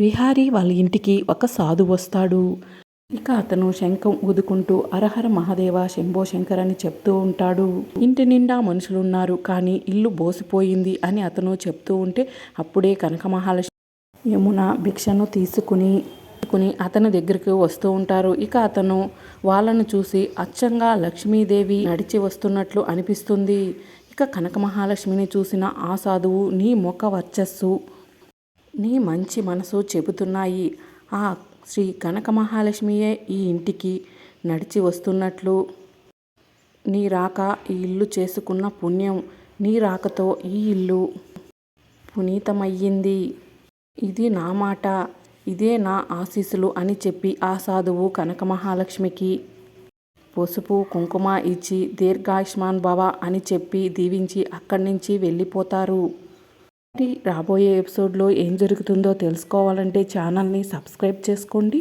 విహారీ వాళ్ళ ఇంటికి ఒక సాధు వస్తాడు. ఇక అతను శంఖం ఊదుకుంటూ అరహర మహాదేవ శంభో శంకర్ అని చెప్తూ ఉంటాడు. ఇంటి నిండా మనుషులున్నారు కానీ ఇల్లు బోసిపోయింది అని అతను చెప్తూ ఉంటే అప్పుడే కనక మహాలక్ష్మి యమున భిక్షను తీసుకుని తీసుకుని అతని దగ్గరికి వస్తూ ఉంటారు. ఇక అతను వాళ్ళను చూసి అచ్చంగా లక్ష్మీదేవి నడిచి వస్తున్నట్లు అనిపిస్తుంది. ఇక కనక మహాలక్ష్మిని చూసిన ఆ సాధువు నీ ముఖ వర్చస్సు నీ మంచి మనసు చెబుతున్నాయి. ఆ శ్రీ కనక మహాలక్ష్మియే ఈ ఇంటికి నడిచి వస్తున్నట్లు. నీ రాక ఈ ఇల్లు చేసుకున్న పుణ్యం నీ రాకతో ఈ ఇల్లు పునీతమయ్యింది. ఇది నా మాట ఇదే నా ఆశీస్సులు అని చెప్పి ఆ సాధువు కనక మహాలక్ష్మికి పసుపు కుంకుమ ఇచ్చి దీర్ఘాయుష్మాన్ భవ అని చెప్పి దీవించి అక్కడి నుంచి వెళ్ళిపోతారు. రాబోయే ఎపిసోడ్లో ఏం జరుగుతుందో తెలుసుకోవాలంటే ఛానల్ని సబ్స్క్రైబ్ చేసుకోండి.